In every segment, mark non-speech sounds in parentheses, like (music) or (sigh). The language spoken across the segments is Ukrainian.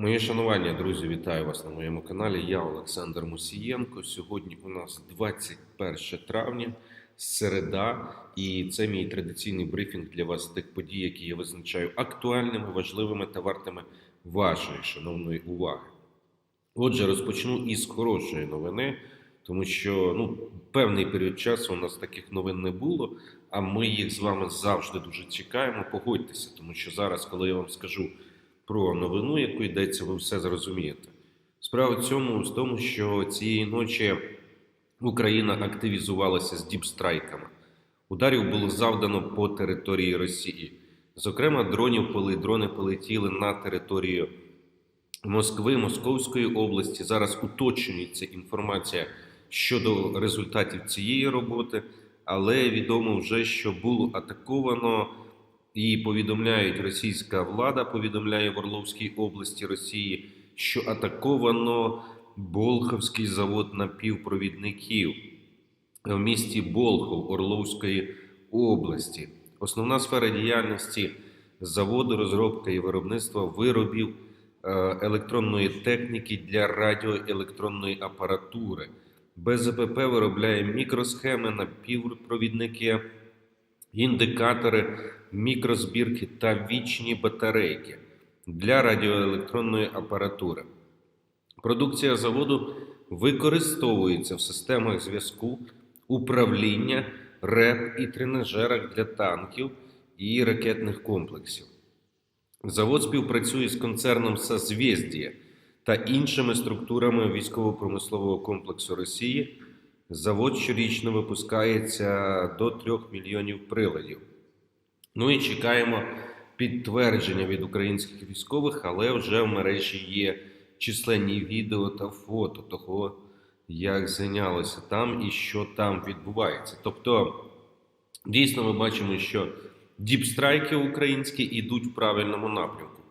Моє шанування, друзі, вітаю вас на моєму каналі. Я Олександр Мусієнко. Сьогодні у нас 21 травня, середа, і це мій традиційний брифінг для вас тих подій, які я визначаю актуальними, важливими та вартими вашої шановної уваги. Отже, розпочну із хорошої новини, тому що ну, певний період часу у нас таких новин не було, а ми їх з вами завжди дуже чекаємо. Погодьтеся, тому що зараз, коли я вам скажу про новину, яку йдеться, ви все зрозумієте. Справа в цьому в тому, що цієї ночі Україна активізувалася з діпстрайками. Ударів було завдано по території Росії. Зокрема, дронів поли, дрони полетіли на територію Москви, Московської області. Зараз уточнюється інформація щодо результатів цієї роботи, але відомо вже, що було атаковано і повідомляють російська влада, повідомляє в Орловській області Росії, що атаковано Болховський завод напівпровідників в місті Болхов Орловської області. Основна сфера діяльності заводу розробка і виробництва виробів е, електронної техніки для радіоелектронної апаратури. БЗПП виробляє мікросхеми, напівпровідники, індикатори, мікрозбірки та вічні батарейки для радіоелектронної апаратури. Продукція заводу використовується в системах зв'язку, управління, РЕП і тренажерах для танків і ракетних комплексів. Завод співпрацює з концерном «Созвездіє» та іншими структурами військово-промислового комплексу Росії. Завод щорічно випускається до 3 мільйонів приладів. Ну і чекаємо підтвердження від українських військових, але вже в мережі є численні відео та фото того, як зайнялося там і що там відбувається. Тобто, дійсно, ми бачимо, що діпстрайки українські йдуть в правильному напрямку.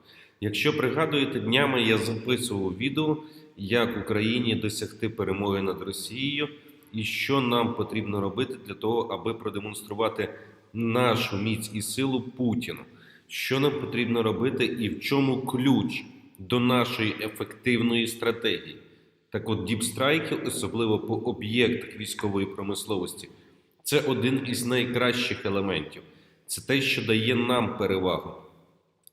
Якщо пригадуєте, днями я записував відео, як Україні досягти перемоги над Росією, і що нам потрібно робити для того, аби продемонструвати нашу міць і силу Путіну. Що нам потрібно робити і в чому ключ до нашої ефективної стратегії? Так от діпстрайки, особливо по об'єктах військової промисловості, це один із найкращих елементів. Це те, що дає нам перевагу.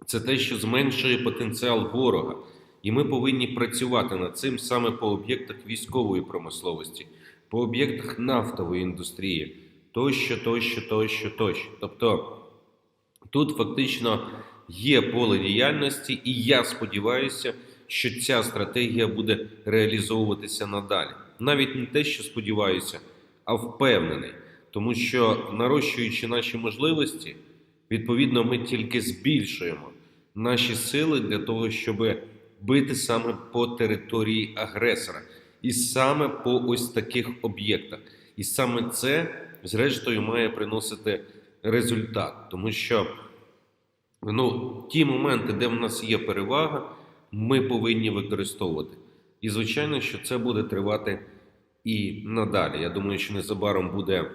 Це те, що зменшує потенціал ворога. І ми повинні працювати над цим саме по об'єктах військової промисловості, по об'єктах нафтової індустрії, тощо, тощо, тощо, тощо. Тобто тут фактично є поле діяльності, і я сподіваюся, що ця стратегія буде реалізовуватися надалі. Навіть не те, що сподіваюся, а впевнений. Тому що нарощуючи наші можливості, відповідно, ми тільки збільшуємо наші сили для того, щоб бити саме по території агресора, і саме по ось таких об'єктах. І саме це, зрештою, має приносити результат, тому що ну, ті моменти, де в нас є перевага, ми повинні використовувати. І звичайно, що це буде тривати і надалі. Я думаю, що незабаром буде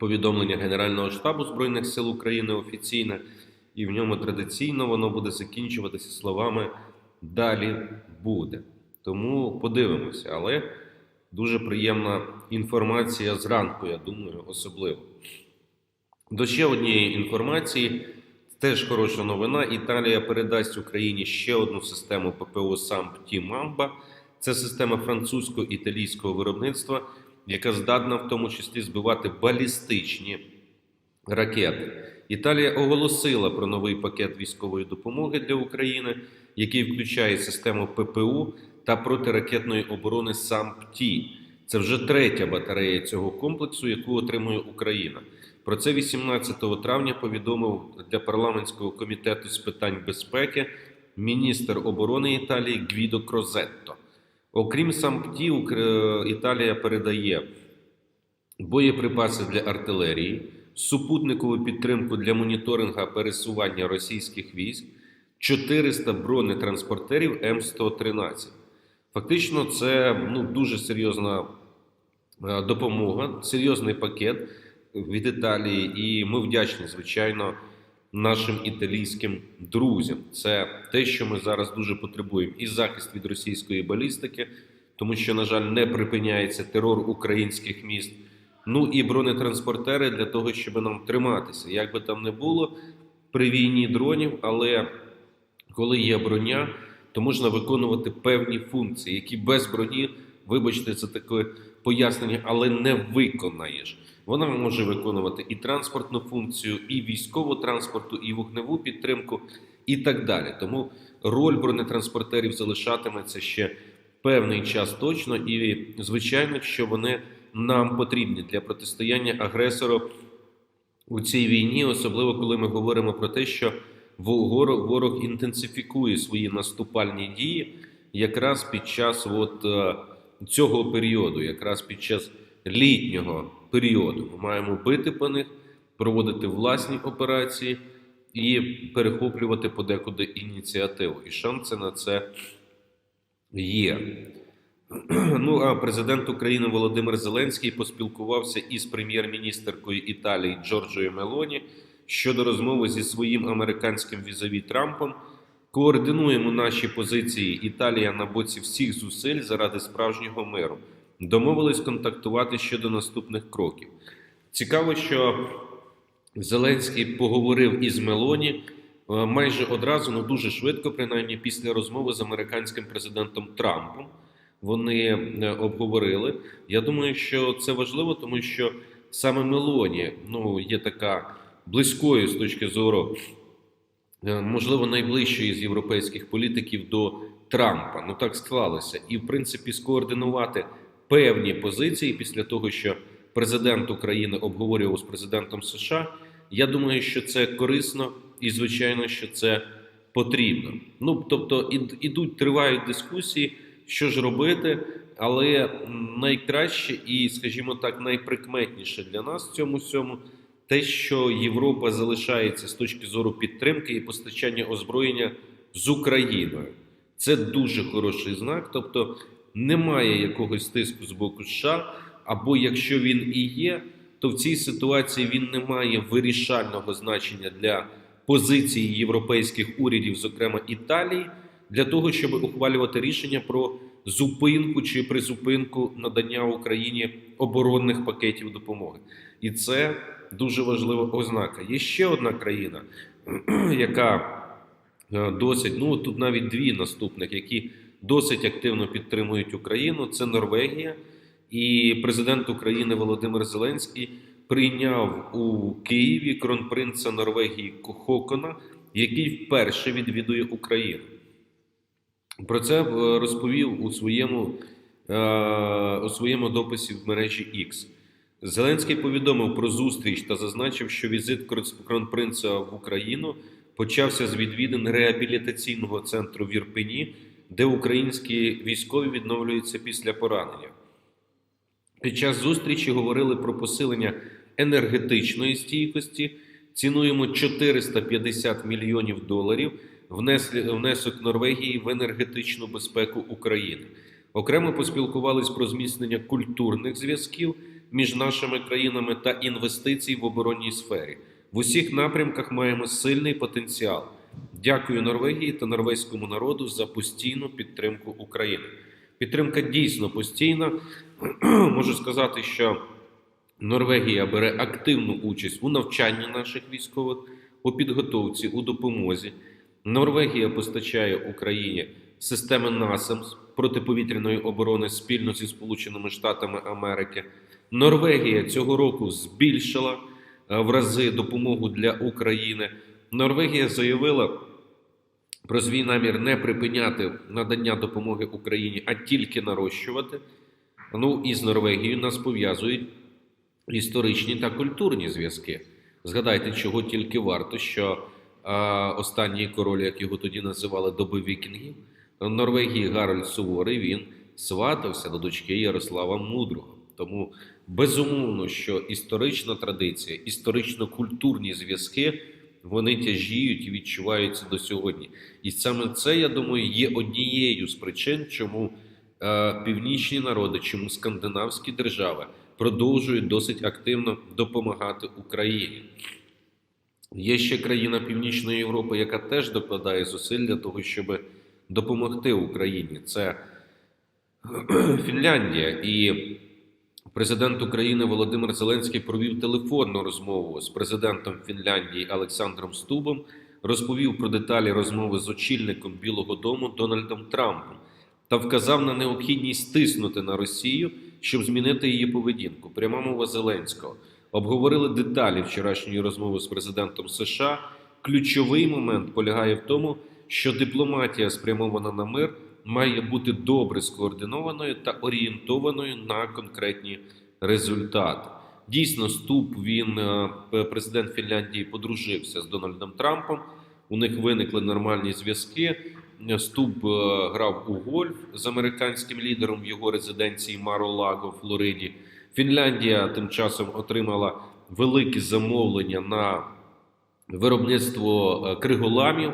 повідомлення Генерального штабу Збройних сил України офіційне, і в ньому традиційно воно буде закінчуватися словами далі буде. Тому подивимося, але дуже приємна інформація зранку, я думаю, особливо. До ще однієї інформації. Теж хороша новина. Італія передасть Україні ще одну систему ППО САМП Мамба. Це система французько-італійського виробництва, яка здатна в тому числі збивати балістичні ракети. Італія оголосила про новий пакет військової допомоги для України, який включає систему ППУ та протиракетної оборони САМПТІ. Це вже третя батарея цього комплексу, яку отримує Україна. Про це 18 травня повідомив для парламентського комітету з питань безпеки міністр оборони Італії Гвідо Крозетто. Окрім САМПТІ, Італія передає боєприпаси для артилерії, супутникову підтримку для моніторинга пересування російських військ, 400 бронетранспортерів М113. Фактично, це ну, дуже серйозна е, допомога, серйозний пакет від Італії, і ми вдячні, звичайно, нашим італійським друзям. Це те, що ми зараз дуже потребуємо, і захист від російської балістики, тому що, на жаль, не припиняється терор українських міст. Ну і бронетранспортери для того, щоб нам триматися. Як би там не було при війні дронів, але коли є броня, то можна виконувати певні функції, які без броні, вибачте, це таке пояснення, але не виконаєш. Вона може виконувати і транспортну функцію, і військову транспорту, і вогневу підтримку, і так далі. Тому роль бронетранспортерів залишатиметься ще певний час точно, і звичайно, що вони нам потрібні для протистояння агресору у цій війні, особливо коли ми говоримо про те, що ворог, інтенсифікує свої наступальні дії якраз під час от, е, цього періоду, якраз під час літнього періоду. Ми маємо бити по них, проводити власні операції і перехоплювати подекуди ініціативу. І шанси на це є. (clears throat) Ну а президент України Володимир Зеленський поспілкувався із прем'єр-міністеркою Італії Джорджою Мелоні щодо розмови зі своїм американським візаві Трампом. Координуємо наші позиції Італія на боці всіх зусиль заради справжнього миру. Домовились контактувати щодо наступних кроків. Цікаво, що Зеленський поговорив із Мелоні е, майже одразу, ну дуже швидко, принаймні після розмови з американським президентом Трампом. Вони е, обговорили. Я думаю, що це важливо, тому що саме Мелоні ну, є така близькою з точки зору, е, можливо, найближчої з європейських політиків до Трампа. Ну так склалося. І, в принципі, скоординувати певні позиції після того, що президент України обговорював з президентом США. Я думаю, що це корисно і, звичайно, що це потрібно. Ну тобто, ідуть, тривають дискусії, що ж робити, але найкраще і, скажімо так, найприкметніше для нас в цьому всьому те, що Європа залишається з точки зору підтримки і постачання озброєння з Україною. Це дуже хороший знак. Тобто немає якогось тиску з боку США, або якщо він і є, то в цій ситуації він не має вирішального значення для позиції європейських урядів, зокрема Італії, для того, щоб ухвалювати рішення про зупинку чи призупинку надання Україні оборонних пакетів допомоги. І це дуже важлива ознака. Є ще одна країна, (clears throat) яка е, досить, ну тут навіть дві наступних, які досить активно підтримують Україну. Це Норвегія. І президент України Володимир Зеленський прийняв у Києві кронпринца Норвегії Хокона, який вперше відвідує Україну. Про це е, розповів у своєму е, у своєму дописі в мережі X. Зеленський повідомив про зустріч та зазначив, що візит кронпринца в Україну почався з відвідин реабілітаційного центру в Ірпені, де українські військові відновлюються після поранення. Під час зустрічі говорили про посилення енергетичної стійкості. Цінуємо 450 мільйонів доларів внесок Норвегії в енергетичну безпеку України. Окремо поспілкувались про зміцнення культурних зв'язків між нашими країнами та інвестицій в оборонній сфері. В усіх напрямках маємо сильний потенціал. Дякую Норвегії та норвезькому народу за постійну підтримку України. Підтримка дійсно постійна. (clears throat) Можу сказати, що Норвегія бере активну участь у навчанні наших військових, у підготовці, у допомозі. Норвегія постачає Україні системи НАСАМС протиповітряної оборони спільно зі Сполученими Штатами Америки. Норвегія цього року збільшила е, в рази допомогу для України. Норвегія заявила про свій намір не припиняти надання допомоги Україні, а тільки нарощувати. Ну і з Норвегією нас пов'язують історичні та культурні зв'язки. Згадайте, чого тільки варто, що а, останній король, як його тоді називали, доби вікінгів, Норвегії Гарольд Суворий, він сватався до дочки Ярослава Мудрого. Тому безумовно, що історична традиція, історично-культурні зв'язки вони тяжіють і відчуваються до сьогодні. І саме це, я думаю, є однією з причин, чому е, північні народи, чому скандинавські держави продовжують досить активно допомагати Україні. Є ще країна Північної Європи, яка теж докладає зусиль для того, щоб допомогти Україні. Це (clears throat) Фінляндія. І президент України Володимир Зеленський провів телефонну розмову з президентом Фінляндії Олександром Стубом, розповів про деталі розмови з очільником Білого Дому Дональдом Трампом та вказав на необхідність тиснути на Росію, щоб змінити її поведінку. Пряма мова Зеленського. Обговорили деталі вчорашньої розмови з президентом США. Ключовий момент полягає в тому, що дипломатія, спрямована на мир, має бути добре скоординованою та орієнтованою на конкретні результати. Дійсно, ступ він е, президент Фінляндії подружився з Дональдом Трампом. У них виникли нормальні зв'язки. Ступ е, грав у гольф з американським лідером в його резиденції Маро-Лаго в Флориді. Фінляндія тим часом отримала великі замовлення на виробництво е, криголамів,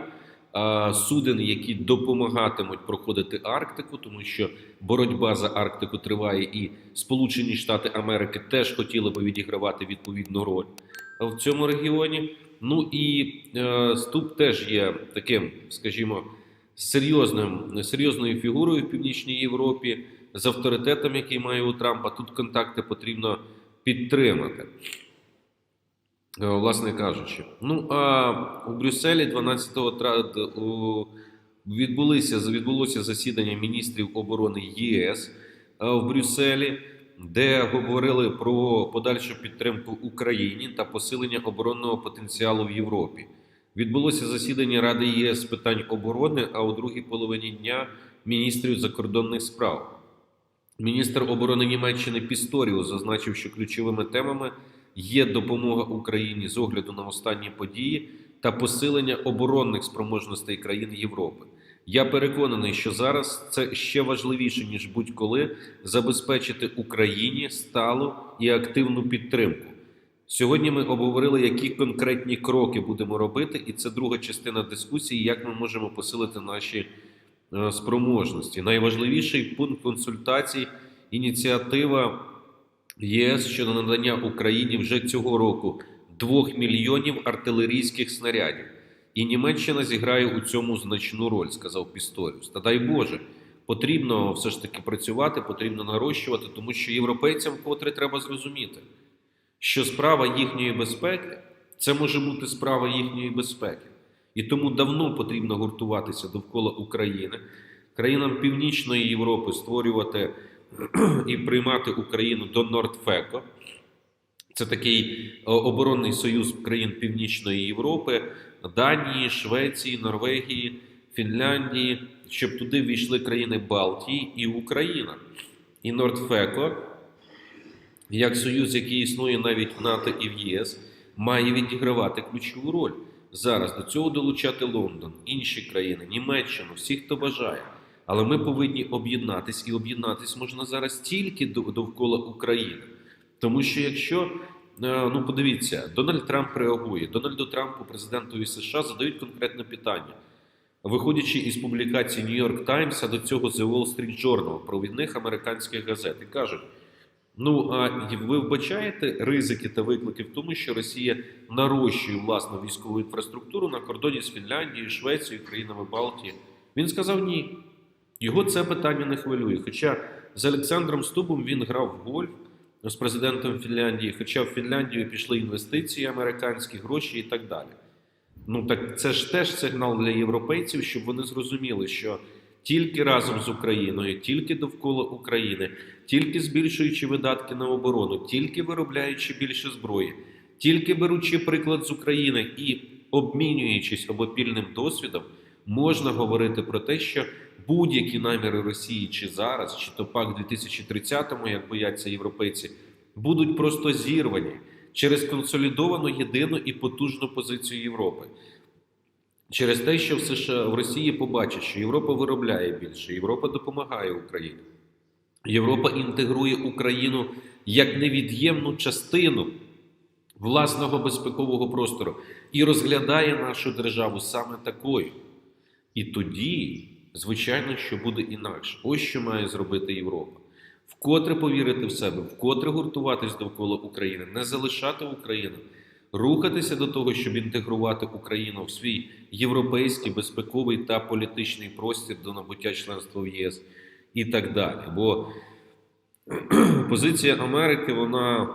суден, які допомагатимуть проходити Арктику, тому що боротьба за Арктику триває, і Сполучені Штати Америки теж хотіли би відігравати відповідну роль в цьому регіоні. Ну і е, Ступ теж є таким, скажімо, серйозним, серйозною фігурою в Північній Європі з авторитетом, який має у Трампа. Тут контакти потрібно підтримати. Е, Власне кажучи, ну а у Брюсселі 12 травня відбулося, відбулося засідання міністрів оборони ЄС е, в Брюсселі, де говорили про подальшу підтримку Україні та посилення оборонного потенціалу в Європі. Відбулося засідання Ради ЄС з питань оборони, а у другій половині дня міністрів закордонних справ. Міністр оборони Німеччини Пісторіус зазначив, що ключовими темами є допомога Україні з огляду на останні події та посилення оборонних спроможностей країн Європи. Я переконаний, що зараз це ще важливіше ніж будь-коли забезпечити Україні сталу і активну підтримку. Сьогодні ми обговорили, які конкретні кроки будемо робити, і це друга частина дискусії, як ми можемо посилити наші е, спроможності. Найважливіший пункт консультацій ініціатива ЄС щодо надання Україні вже цього року 2 мільйонів артилерійських снарядів. І Німеччина зіграє у цьому значну роль, сказав Пісторіус. Та дай Боже, потрібно все ж таки працювати, потрібно нарощувати, тому що європейцям вкотре треба зрозуміти, що справа їхньої безпеки це може бути справа їхньої безпеки. І тому давно потрібно гуртуватися довкола України, країнам Північної Європи створювати і приймати Україну до Нордфеко. Це такий е, оборонний союз країн Північної Європи, Данії, Швеції, Норвегії, Фінляндії, щоб туди війшли країни Балтії і Україна. І Нордфеко, як союз, який існує навіть в НАТО і в ЄС, має відігравати ключову роль. Зараз до цього долучати Лондон, інші країни, Німеччину, всіх, хто бажає. Але ми повинні об'єднатись, і об'єднатись можна зараз тільки до- довкола України. Тому що якщо, е, ну подивіться, Дональд Трамп реагує, Дональду Трампу, президентові США, задають конкретне питання. Виходячи із публікації New York Times, а до цього The Wall Street Journal, провідних американських газет, і кажуть: ну а ви вбачаєте ризики та виклики в тому, що Росія нарощує власну військову інфраструктуру на кордоні з Фінляндією, Швецією, країнами Балтії? Він сказав ні. Його це питання не хвилює. Хоча з Олександром Стубом він грав в гольф з президентом Фінляндії, хоча в Фінляндію пішли інвестиції, американські гроші і так далі. Ну так це ж теж сигнал для європейців, щоб вони зрозуміли, що тільки разом з Україною, тільки довкола України, тільки збільшуючи видатки на оборону, тільки виробляючи більше зброї, тільки беручи приклад з України і обмінюючись обопільним досвідом, можна говорити про те, що будь-які наміри Росії чи зараз, чи то пак 2030-му, як бояться європейці, будуть просто зірвані через консолідовану єдину і потужну позицію Європи. Через те, що в США в Росії побачать, що Європа виробляє більше, Європа допомагає Україні. Європа інтегрує Україну як невід'ємну частину власного безпекового простору і розглядає нашу державу саме такою. І тоді, звичайно, що буде інакше. Ось що має зробити Європа. Вкотре повірити в себе, вкотре гуртуватись довкола України, не залишати Україну рухатися до того, щоб інтегрувати Україну в свій європейський безпековий та політичний простір до набуття членства в ЄС і так далі. Бо (clears throat) позиція Америки вона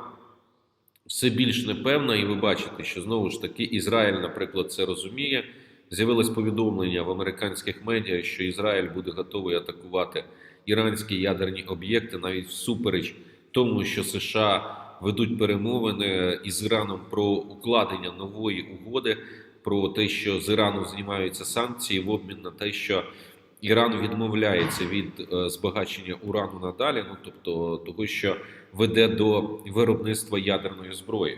все більш непевна, і ви бачите, що знову ж таки Ізраїль, наприклад, це розуміє. З'явилось повідомлення в американських медіа, що Ізраїль буде готовий атакувати іранські ядерні об'єкти навіть всупереч тому, що США ведуть перемовини із Іраном про укладення нової угоди, про те, що з Ірану знімаються санкції в обмін на те, що Іран відмовляється від е, збагачення урану надалі, ну тобто того, що веде до виробництва ядерної зброї.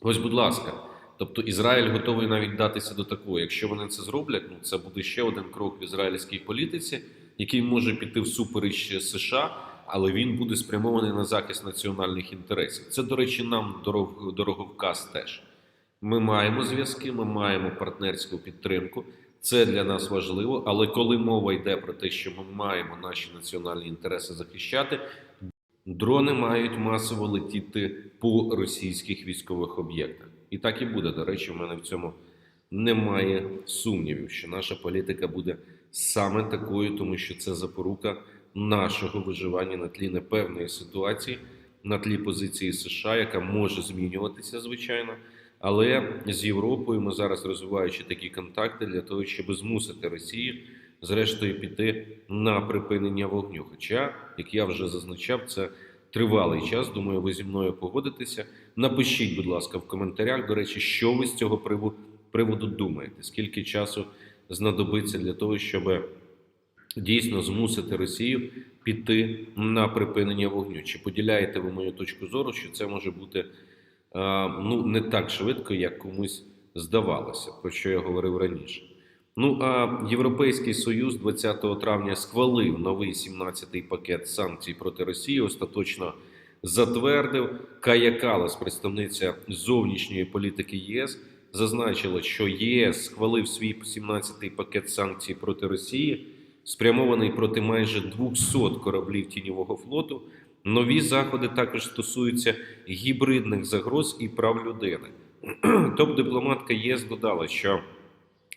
Ось, будь ласка. Тобто Ізраїль готовий навіть датися до такого. Якщо вони це зроблять, ну це буде ще один крок в ізраїльській політиці, який може піти всупереч США, але він буде спрямований на захист національних інтересів. Це, до речі, нам дорог, дороговказ теж. Ми маємо зв'язки, ми маємо партнерську підтримку. Це для нас важливо. Але коли мова йде про те, що ми маємо наші національні інтереси захищати, дрони мають масово летіти по російських військових об'єктах. І так і буде. До речі, в мене в цьому немає сумнівів, що наша політика буде саме такою, тому що це запорука нашого виживання на тлі непевної ситуації, на тлі позиції США, яка може змінюватися, звичайно. Але з Європою ми зараз розвиваючи такі контакти для того, щоб змусити Росію, зрештою, піти на припинення вогню. Хоча, як я вже зазначав, це тривалий час. Думаю, ви зі мною погодитеся. Напишіть, будь ласка, в коментарях. До речі, що ви з цього приводу думаєте? Скільки часу знадобиться для того, щоб дійсно змусити Росію піти на припинення вогню? Чи поділяєте ви мою точку зору, що це може бути ну не так швидко, як комусь здавалося, про що я говорив раніше? Ну а Європейський Союз 20 травня схвалив новий 17-й пакет санкцій проти Росії. Остаточно затвердив Кая Калас, представниця зовнішньої політики ЄС, зазначила, що ЄС схвалив свій 17-й пакет санкцій проти Росії, спрямований проти майже 200 кораблів тіньового флоту. Нові заходи також стосуються гібридних загроз і прав людини. (clears throat) Топ-дипломатка ЄС додала, що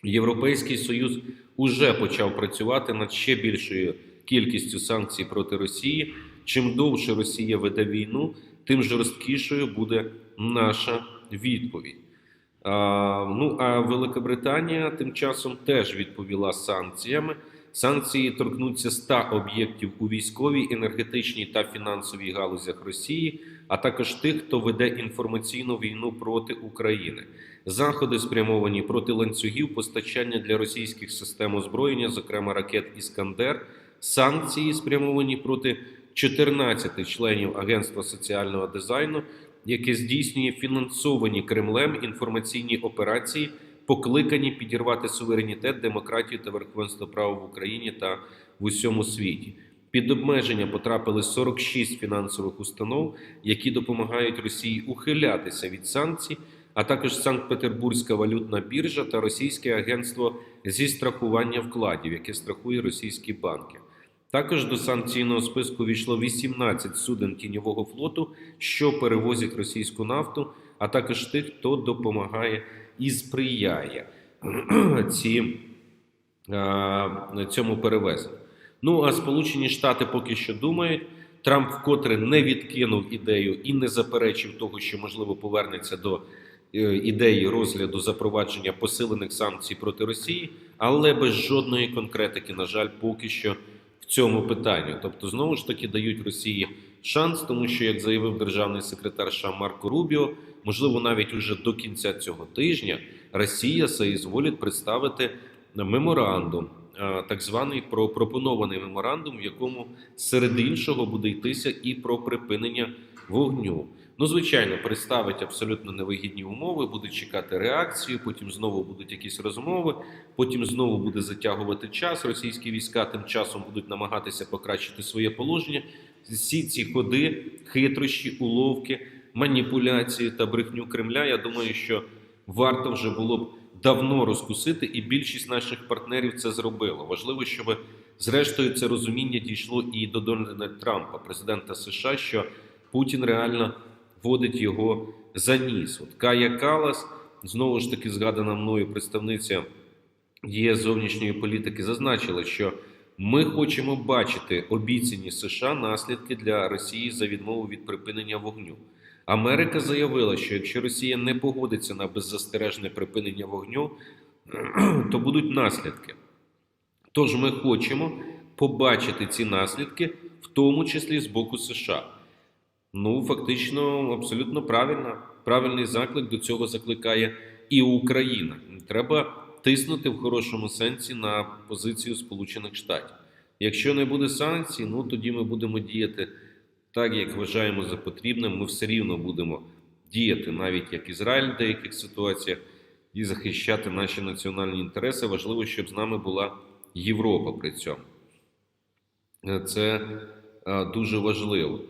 Європейський Союз уже почав працювати над ще більшою кількістю санкцій проти Росії. Чим довше Росія веде війну, тим жорсткішою буде наша відповідь. А, ну а Великобританія тим часом теж відповіла санкціями. Санкції торкнуться 100 об'єктів у військовій, енергетичній та фінансовій галузях Росії, а також тих, хто веде інформаційну війну проти України. Заходи спрямовані проти ланцюгів постачання для російських систем озброєння, зокрема ракет Іскандер. Санкції спрямовані проти 14 членів Агентства соціального дизайну, яке здійснює фінансовані Кремлем інформаційні операції, покликані підірвати суверенітет, демократію та верховенство права в Україні та в усьому світі. Під обмеження потрапили 46 фінансових установ, які допомагають Росії ухилятися від санкцій, а також Санкт-Петербурзька валютна біржа та Російське агентство зі страхування вкладів, яке страхує російські банки. Також до санкційного списку війшло 18 суден тіньового флоту, що перевозять російську нафту, а також тих, хто допомагає і сприяє (clears throat) ці, цьому перевезенню. Ну а Сполучені Штати поки що думають. Трамп вкотре не відкинув ідею і не заперечив того, що можливо повернеться до е, ідеї розгляду запровадження посилених санкцій проти Росії, але без жодної конкретики, на жаль, поки що в цьому питанні. Тобто, знову ж таки дають Росії шанс, тому що, як заявив державний секретар США Марко Рубіо, можливо, навіть уже до кінця цього тижня Росія соізволить представити меморандум. Так званий про пропонований меморандум, в якому серед іншого буде йтися і про припинення вогню. Ну, звичайно, представить абсолютно невигідні умови, буде чекати реакцію, потім знову будуть якісь розмови, потім знову буде затягувати час. Російські війська тим часом будуть намагатися покращити своє положення. Всі ці ходи, хитрощі, уловки, маніпуляції та брехню Кремля. Я думаю, що варто вже було б давно розкусити, і більшість наших партнерів це зробило. Важливо, щоб зрештою це розуміння дійшло і до Дональда Трампа, президента США, що Путін реально водить його за ніс. От Кая Калас, знову ж таки згадана мною представниця ЄС зовнішньої політики, зазначила, що ми хочемо бачити обіцяні США наслідки для Росії за відмову від припинення вогню. Америка заявила, що якщо Росія не погодиться на беззастережне припинення вогню, (clears throat) то будуть наслідки. Тож ми хочемо побачити ці наслідки, в тому числі з боку США. Ну, фактично, абсолютно правильно. Правильний заклик до цього закликає і Україна. Треба тиснути в хорошому сенсі на позицію Сполучених Штатів. Якщо не буде санкцій, ну тоді ми будемо діяти так, як вважаємо за потрібне. Ми все рівно будемо діяти, навіть як Ізраїль в деяких ситуаціях, і захищати наші національні інтереси. Важливо, щоб з нами була Європа при цьому. Е, Це е, дуже важливо.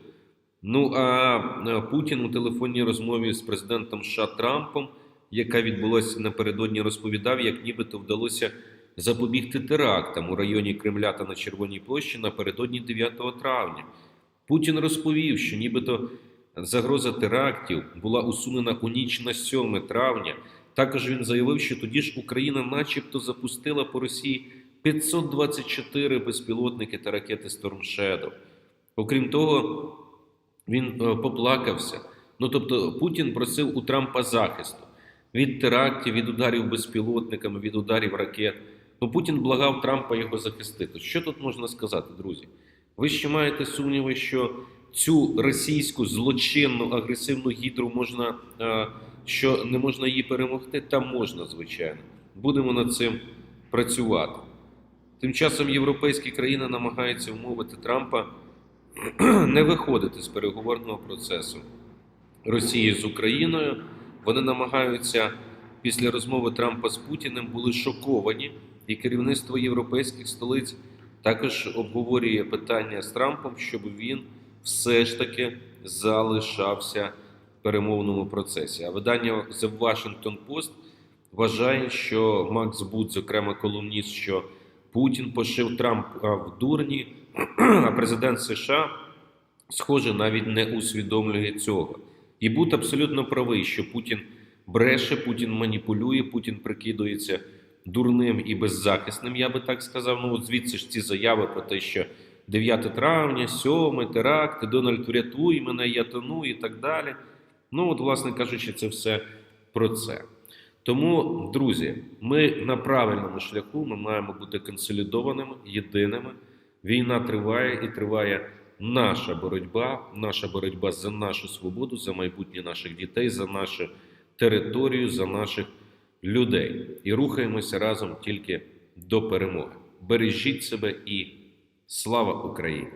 Ну а е, Путін у телефонній розмові з президентом США Трампом, яка відбулася напередодні, розповідав, як нібито вдалося запобігти терактам у районі Кремля та на Червоній площі напередодні 9 травня. Путін розповів, що нібито загроза терактів була усунена у ніч на 7 травня. Також він заявив, що тоді ж Україна, начебто, запустила по Росії 524 безпілотники та ракети Storm Shadow. Окрім того, він е, поплакався. Ну тобто, Путін просив у Трампа захисту від терактів, від ударів безпілотниками, від ударів ракет. Ну Путін благав Трампа його захистити. Що тут можна сказати, друзі? Ви ще маєте сумніви, що цю російську злочинну агресивну гідру можна, е, що не можна її перемогти? Та можна, звичайно. Будемо над цим працювати. Тим часом європейські країни намагаються вмовити Трампа (clears throat) не виходити з переговорного процесу Росії з Україною. Вони намагаються після розмови Трампа з Путіним були шоковані, і керівництво європейських столиць також обговорює питання з Трампом, щоб він все ж таки залишався в перемовному процесі. А видання The Washington Post вважає, що Макс Бут, зокрема колумніст, що Путін пошив Трампа в дурні, а президент США, схоже, навіть не усвідомлює цього. І Бут абсолютно правий, що Путін бреше, Путін маніпулює, Путін прикидується дурним і беззахисним, я би так сказав. Ну, от звідси ж ці заяви про те, що 9 травня, 7 теракти, Дональд, врятуй мене, я тону і так далі. Ну, от, власне кажучи, це все про це. Тому, друзі, ми на правильному шляху, ми маємо бути консолідованими, єдиними. Війна триває і триває наша боротьба, наша боротьба за нашу свободу, за майбутнє наших дітей, за нашу територію, за наших людей. І рухаємося разом тільки до перемоги. Бережіть себе і слава Україні!